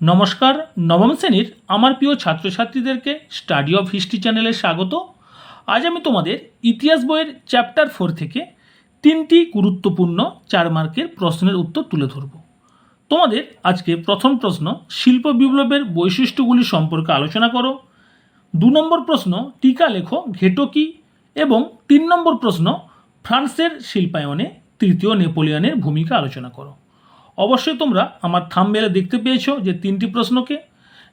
নমস্কার, নবম শ্রেণির আমার প্রিয় ছাত্রছাত্রীদেরকে স্টাডি অফ হিস্ট্রি চ্যানেলে স্বাগত। আজ আমি তোমাদের ইতিহাস বইয়ের চ্যাপ্টার ফোর থেকে তিনটি গুরুত্বপূর্ণ চার মার্কের প্রশ্নের উত্তর তুলে ধরব। তোমাদের আজকে প্রথম প্রশ্ন, শিল্প বিপ্লবের বৈশিষ্ট্যগুলি সম্পর্কে আলোচনা করো। দু নম্বর প্রশ্ন, টিকা লেখো, ঘেটো কি? এবং তিন নম্বর প্রশ্ন, ফ্রান্সের শিল্পায়নে তৃতীয় নেপোলিয়নের ভূমিকা আলোচনা করো। অবশ্যই তোমরা আমার থামবেলে দেখতে পেয়েছ যে তিনটি প্রশ্নকে।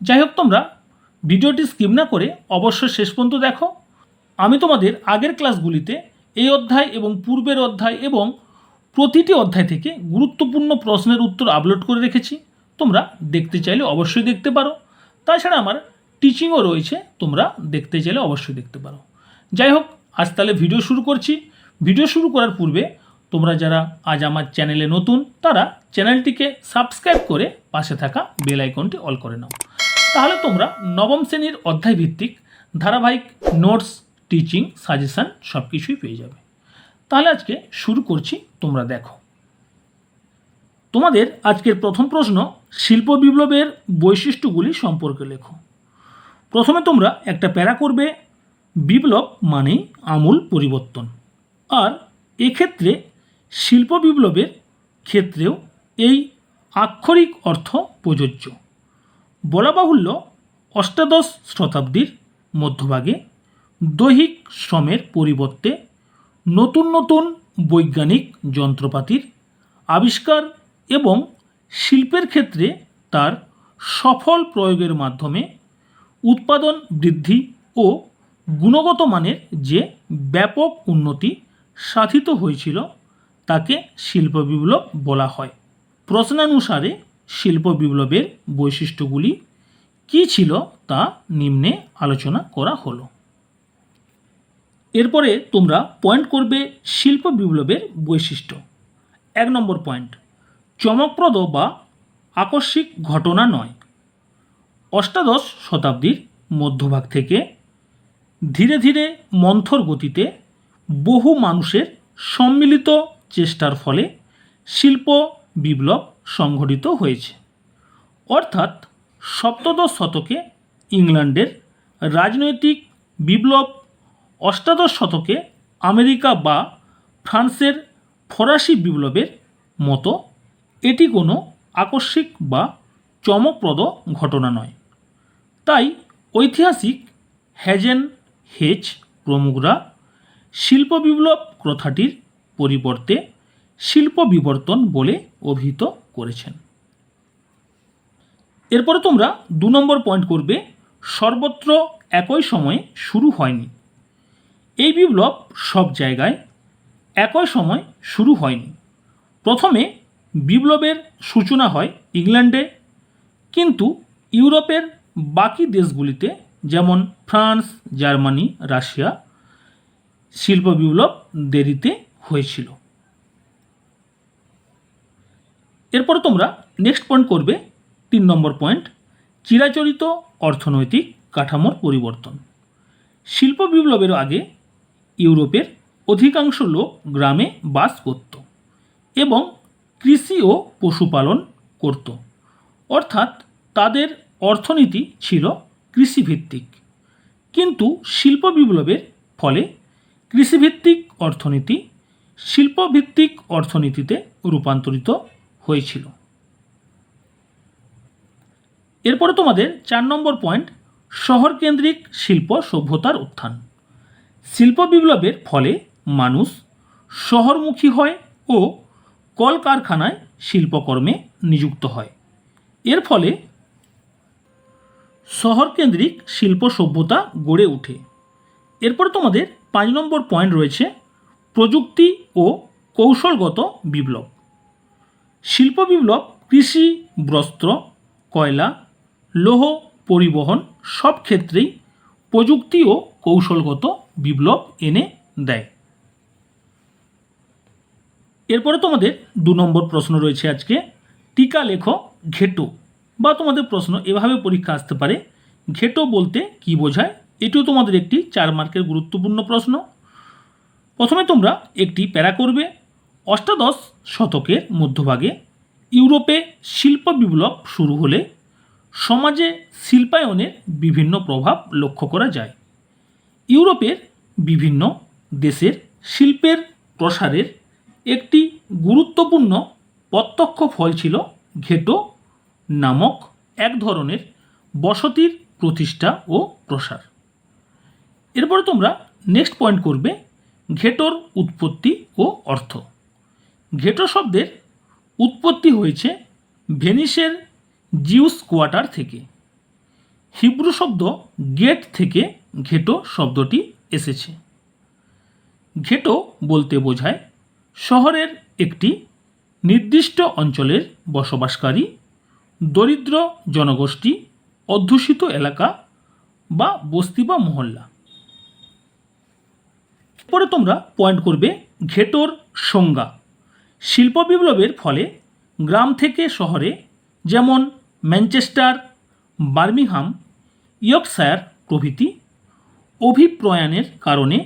যাই হোক তোমরা ভিডিওটি স্কিপ না করে অবশ্যই শেষ পর্যন্ত দেখো। আমি তোমাদের আগের ক্লাসগুলিতে এই অধ্যায় এবং পূর্বের অধ্যায় এবং প্রতিটি অধ্যায় থেকে গুরুত্বপূর্ণ প্রশ্নের উত্তর আপলোড করে রেখেছি। তোমরা দেখতে চাইলে অবশ্যই দেখতে পারো। তাছাড়া আমার টিচিংও রয়েছে, তোমরা দেখতে চাইলে অবশ্যই দেখতে পারো। যাই হোক, আজ তাহলে ভিডিও শুরু করছি। ভিডিও শুরু করার পূর্বে তোমরা যারা আজ আমার চ্যানেলে নতুন, তারা চ্যানেলটিকে সাবস্ক্রাইব করে পাশে থাকা বেল আইকনটি অল করে নাও। তাহলে তোমরা নবম শ্রেণির অধ্যায় ভিত্তিক ধারাবাহিক নোটস, টিচিং, সাজেশান সব কিছুই পেয়ে যাবে। তাহলে আজকে শুরু করছি, তোমরা দেখো। তোমাদের আজকের প্রথম প্রশ্ন, শিল্প বিপ্লবের বৈশিষ্ট্যগুলি সম্পর্কে লেখো। প্রথমে তোমরা একটা প্যারা করবে, বিপ্লব মানেই আমূল পরিবর্তন। আর এক্ষেত্রে শিল্প বিপ্লবের ক্ষেত্রেও এই আক্ষরিক অর্থ প্রযোজ্য। বলা বাহুল্য অষ্টাদশ শতাব্দীর মধ্যভাগে দৈহিক শ্রমের পরিবর্তে নতুন নতুন বৈজ্ঞানিক যন্ত্রপাতির আবিষ্কার এবং শিল্পের ক্ষেত্রে তার সফল প্রয়োগের মাধ্যমে উৎপাদন বৃদ্ধি ও গুণগত মানের যে ব্যাপক উন্নতি সাধিত হয়েছিল তাকে শিল্প বিপ্লব বলা হয়। প্রশ্নানুসারে শিল্প বিপ্লবের বৈশিষ্ট্যগুলি কী ছিল তা নিম্নে আলোচনা করা হলো। এরপরে তোমরা পয়েন্ট করবে শিল্প বিপ্লবের বৈশিষ্ট্য। এক নম্বর পয়েন্ট চমকপ্রদ বা আকস্মিক ঘটনা নয়। অষ্টাদশ শতাব্দীর মধ্যভাগ থেকে ধীরে ধীরে মন্থর গতিতে বহু মানুষের সম্মিলিত চেষ্টার ফলে শিল্প বিপ্লব সংঘটিত হয়েছে। অর্থাৎ সপ্তদশ শতকে ইংল্যান্ডের রাজনৈতিক বিপ্লব, অষ্টাদশ শতকে আমেরিকা বা ফ্রান্সের ফরাসি বিপ্লবের মতো এটি কোনো আকস্মিক বা চমকপ্রদ ঘটনা নয়। তাই ঐতিহাসিক হ্যাজেন হেচ প্রমুখরা শিল্প বিপ্লব কথাটির পরিবর্তে শিল্প বিবর্তন বলে অভিহিত করেছেন। এরপরে তোমরা দু নম্বর পয়েন্ট করবে, সর্বত্র একই সময়ে শুরু হয়নি। এই বিপ্লব সব জায়গায় একই সময় শুরু হয়নি। প্রথমে বিপ্লবের সূচনা হয় ইংল্যান্ডে, কিন্তু ইউরোপের বাকি দেশগুলিতে, যেমন ফ্রান্স, জার্মানি, রাশিয়া, শিল্প বিপ্লব দেরিতে হয়েছিল। এরপরে তোমরা নেক্সট পয়েন্ট করবে, তিন নম্বর পয়েন্ট চিরাচরিত অর্থনৈতিক কাঠামোর পরিবর্তন। শিল্প বিপ্লবের আগে ইউরোপের অধিকাংশ লোক গ্রামে বাস করত এবং কৃষি ও পশুপালন করত। অর্থাৎ তাদের অর্থনীতি ছিল কৃষিভিত্তিক। কিন্তু শিল্প বিপ্লবের ফলে কৃষিভিত্তিক অর্থনীতি শিল্পভিত্তিক অর্থনীতিতে রূপান্তরিত হয়েছিল। এরপরে তোমাদের চার নম্বর পয়েন্ট, শহরকেন্দ্রিক শিল্প সভ্যতার উত্থান। শিল্প বিপ্লবের ফলে মানুষ শহরমুখী হয় ও কলকারখানায় শিল্পকর্মে নিযুক্ত হয়। এর ফলে শহরকেন্দ্রিক শিল্প সভ্যতা গড়ে ওঠে। এরপরে তোমাদের পাঁচ নম্বর পয়েন্ট রয়েছে প্রযুক্তি ও কৌশলগত বিপ্লব। শিল্প বিপ্লব, কৃষি, বস্ত্র, কয়লা, লৌহ পরিবহন সব ক্ষেত্রেই প্রযুক্তি ও কৌশলগত বিপ্লব এনে দেয়। এরপরে তোমাদের দু নম্বর প্রশ্ন রয়েছে আজকে, টিকা লেখো ঘেটো বা তোমাদের প্রশ্ন এভাবে পরীক্ষা আসতে পারে, ঘেটো বলতে কি বোঝায়? এটিও তোমাদের একটি চার মার্কের গুরুত্বপূর্ণ প্রশ্ন। প্রথমে তোমরা একটি প্যারা করবে অষ্টাদশ শতকের মধ্যভাগে ইউরোপে শিল্প বিপ্লব শুরু হলে সমাজে শিল্পায়নের বিভিন্ন প্রভাব লক্ষ্য করা যায়। ইউরোপের বিভিন্ন দেশের শিল্পের প্রসারের একটি গুরুত্বপূর্ণ প্রত্যক্ষ ফল ছিল ঘেটো নামক এক ধরনের বসতির প্রতিষ্ঠা ও প্রসার। এরপরে তোমরা নেক্সট পয়েন্ট করবে ঘেটোর উৎপত্তি ও অর্থ। ঘেটো শব্দের উৎপত্তি হয়েছে ভেনিসের জিউস কোয়ার্টার থেকে। হিব্রু শব্দ গেট থেকে ঘেটো শব্দটি এসেছে। ঘেটো বলতে বোঝায় শহরের একটি নির্দিষ্ট অঞ্চলের বসবাসকারী, দরিদ্র জনগোষ্ঠী, অধ্যুষিত এলাকা বা বস্তি বা মহল্লা। পরে তোমরা পয়েন্ট করবে ঘেটোর সংজ্ঞা। শিল্প বিপ্লবের ফলে গ্রাম থেকে শহরে যেমন ম্যানচেস্টার, বার্মিংহাম, ইয়র্কশায়ার প্রভৃতি অভিপ্রয়াণের কারণে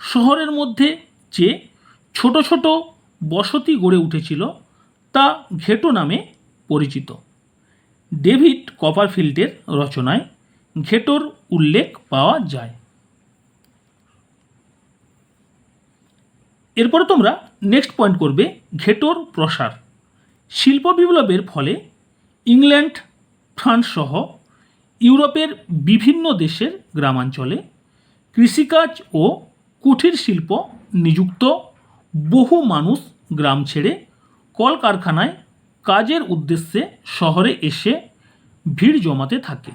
শহরের মধ্যে যে ছোট ছোট বসতি গড়ে উঠেছিল তা ঘেটো নামে পরিচিত। ডেভিড কপারফিল্ডের রচনায় ঘেটোর উল্লেখ পাওয়া যায়। এরপরে তোমরা নেক্সট পয়েন্ট করবে ঘেটোর প্রসার। শিল্প বিপ্লবের ফলে ইংল্যান্ড, ফ্রান্স সহ ইউরোপের বিভিন্ন দেশের গ্রামাঞ্চলে কৃষিকাজ ও কুঠির শিল্প নিযুক্ত বহু মানুষ গ্রাম ছেড়ে কলকারখানায় কাজের উদ্দেশ্যে শহরে এসে ভিড় জমাতে থাকে।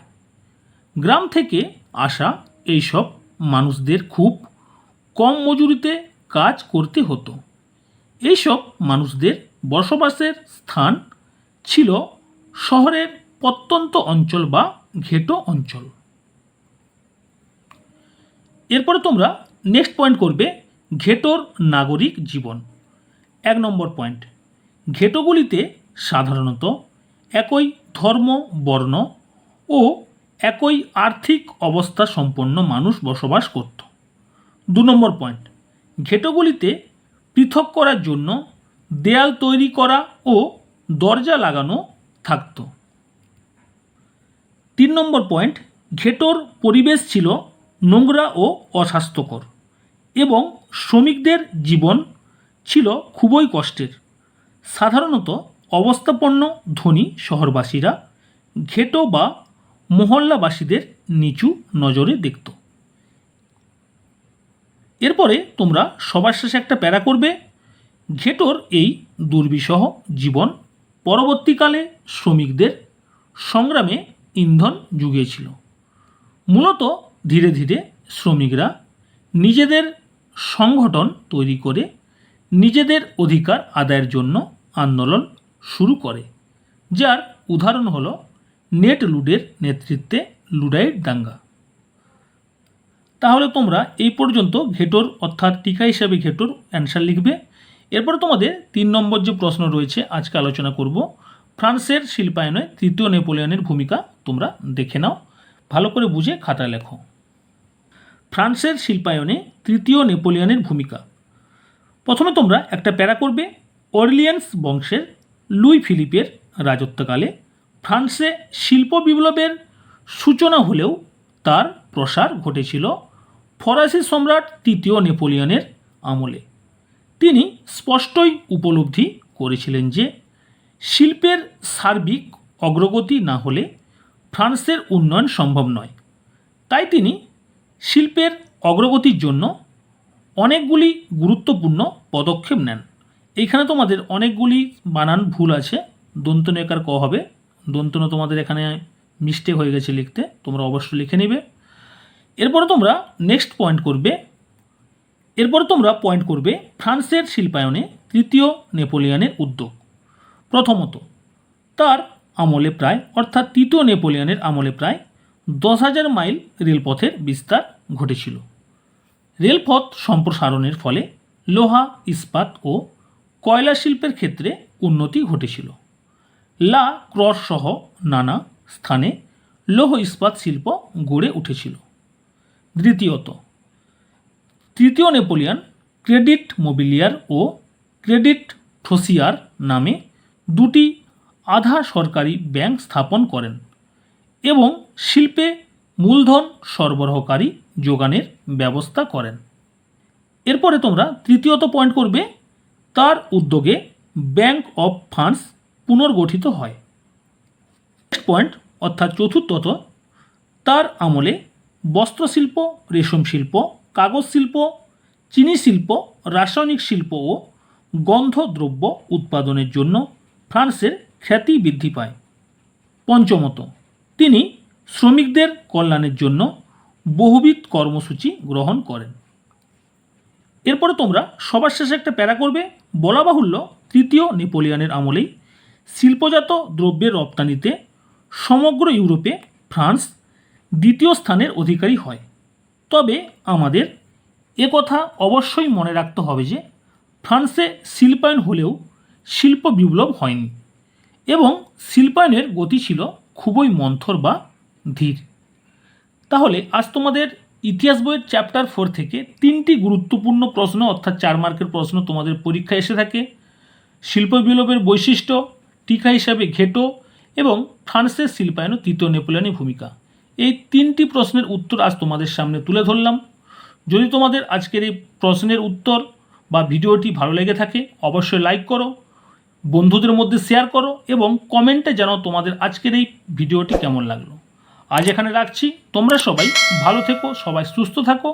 গ্রাম থেকে আসা এইসব মানুষদের খুব কম মজুরিতে কাজ করতে হতো। এইসব মানুষদের বসবাসের স্থান ছিল শহরের প্রত্যন্ত অঞ্চল বা ঘেটো অঞ্চল। এরপরে তোমরা নেক্সট পয়েন্ট করবে ঘেটোর নাগরিক জীবন। এক নম্বর পয়েন্ট ঘেটোগুলিতে সাধারণত একই ধর্ম, বর্ণ ও একই আর্থিক অবস্থা সম্পন্ন মানুষ বসবাস করত। দু নম্বর পয়েন্ট ঘেটোগুলিতে পৃথক করার জন্য দেয়াল তৈরি করা ও দরজা লাগানো থাকতো। তিন নম্বর পয়েন্ট, ঘেটোর পরিবেশ ছিল নোংরা ও অস্বাস্থ্যকর এবং শ্রমিকদের জীবন ছিল খুবই কষ্টের। সাধারণত অবস্থাপন্ন ধনী শহরবাসীরা ঘেটো বা মহল্লাবাসীদের নিচু নজরে দেখত। এরপরে তোমরা সবার শেষে একটা প্যারা করবে ঘেটোর এই দুর্বিষহ জীবন পরবর্তীকালে শ্রমিকদের সংগ্রামে ইন্ধন জুগিয়েছিল। মূলত ধীরে ধীরে শ্রমিকরা নিজেদের সংগঠন তৈরি করে নিজেদের অধিকার আদায়ের জন্য আন্দোলন শুরু করে, যার উদাহরণ হল নেট লুডের নেতৃত্বে লুডাইট দাঙ্গা। তাহলে তোমরা এই পর্যন্ত ঘেটোর, অর্থাৎ টিকা হিসাবে ঘেটোর অ্যান্সার লিখবে। এরপরে তোমাদের তিন নম্বর যে প্রশ্ন রয়েছে, আজকে আলোচনা করব। ফ্রান্সের শিল্পায়নে তৃতীয় নেপোলিয়নের ভূমিকা তোমরা দেখে নাও। ভালো করে বুঝে খাতা লেখো। ফ্রান্সের শিল্পায়নে তৃতীয় নেপোলিয়নের ভূমিকা। প্রথমে তোমরা একটা প্যারা করবে। অর্লিয়ান্স বংশের লুই ফিলিপের রাজত্বকালে ফ্রান্সে শিল্প বিপ্লবের সূচনা হলেও তার প্রসার ঘটেছিল ফরাসি সম্রাট তৃতীয় নেপোলিয়নের আমলে। তিনি স্পষ্টই উপলব্ধি করেছিলেন যে, শিল্পের সার্বিক অগ্রগতি না হলে ফ্রান্সের উন্নয়ন সম্ভব নয়। তাই তিনি শিল্পের অগ্রগতির জন্য অনেকগুলি গুরুত্বপূর্ণ পদক্ষেপ নেন। এইখানে তোমাদের অনেকগুলি বানান ভুল আছে। দন্তন একার ক হবে। দন্তন তোমাদের এখানে মিস্টেক হয়ে গেছে লিখতে। তোমরা অবশ্যই লিখে নেবে। এরপরে তোমরা নেক্সট পয়েন্ট করবে। এরপরে তোমরা পয়েন্ট করবে ফ্রান্সের শিল্পায়নে তৃতীয় নেপোলিয়ানের উদ্যোগ। প্রথমত, তার আমলে প্রায়, অর্থাৎ তৃতীয় নেপোলিয়ানের আমলে প্রায় দশ হাজার মাইল রেলপথের বিস্তার ঘটেছিল। রেলপথ সম্প্রসারণের ফলে লোহা, ইস্পাত ও কয়লা শিল্পের ক্ষেত্রে উন্নতি ঘটেছিল। লা ক্রস সহ নানা স্থানে লৌহ ইস্পাত শিল্প গড়ে উঠেছিল। দ্বিতীয়ত, তৃতীয় নেপোলিয়ন ক্রেডিট মোবিলিয়ার ও ক্রেডিট ফ্রোসিয়ার নামে দুটি আধা সরকারি ব্যাংক স্থাপন করেন এবং শিল্পে মূলধন সরবরাহকারী যোগানের ব্যবস্থা করেন। এরপরে তোমরা তৃতীয়ত পয়েন্ট করবে, তার উদ্যোগে ব্যাংক অফ ফান্ডস পুনর্গঠিত হয়। পয়েন্ট অর্থাৎ চতুর্থত, তার আমলে বস্ত্রশিল্প, রেশম শিল্প, কাগজ শিল্প, চিনি শিল্প, রাসায়নিক শিল্প ও গন্ধদ্রব্য উৎপাদনের জন্য ফ্রান্সের খ্যাতি বৃদ্ধি পায়। পঞ্চমত, তিনি শ্রমিকদের কল্যাণের জন্য বহুবিধ কর্মসূচি গ্রহণ করেন। এরপরে তোমরা সবার শেষে একটা প্যারা করবে, বলা বাহুল্য তৃতীয় নেপোলিয়ানের আমলেই শিল্পজাত দ্রব্যের রপ্তানিতে সমগ্র ইউরোপে ফ্রান্স দ্বিতীয় স্থানের অধিকারী হয়। তবে আমাদের কথা অবশ্যই মনে রাখতে হবে যে ফ্রান্সে শিল্পায়ন হলেও শিল্প বিপ্লব হয়নি এবং শিল্পায়নের গতি ছিল খুবই মন্থর বা ধীর। তাহলে আজ তোমাদের ইতিহাস বইয়ের চ্যাপ্টার ফোর থেকে তিনটি গুরুত্বপূর্ণ প্রশ্ন, অর্থাৎ চার মার্কের প্রশ্ন তোমাদের পরীক্ষায় এসে থাকে। শিল্প বিপ্লবের বৈশিষ্ট্য, টিকা হিসাবে ঘেটো এবং ফ্রান্সের শিল্পায়ন তৃতীয় নেপোলিয়নের ভূমিকা। এই তিনটি প্রশ্নের উত্তর আজ তোমাদের সামনে তুলে ধরলাম। যদি তোমাদের আজকের এই প্রশ্নের উত্তর বা ভিডিওটি ভালো লেগে থাকে, অবশ্যই লাইক করো, বন্ধুদের মধ্যে শেয়ার করো এবং কমেন্টে জানাও তোমাদের আজকের এই ভিডিওটি কেমন লাগল। আজ এখানে রাখছি। তোমরা সবাই ভালো থেকো, সবাই সুস্থ থাকো।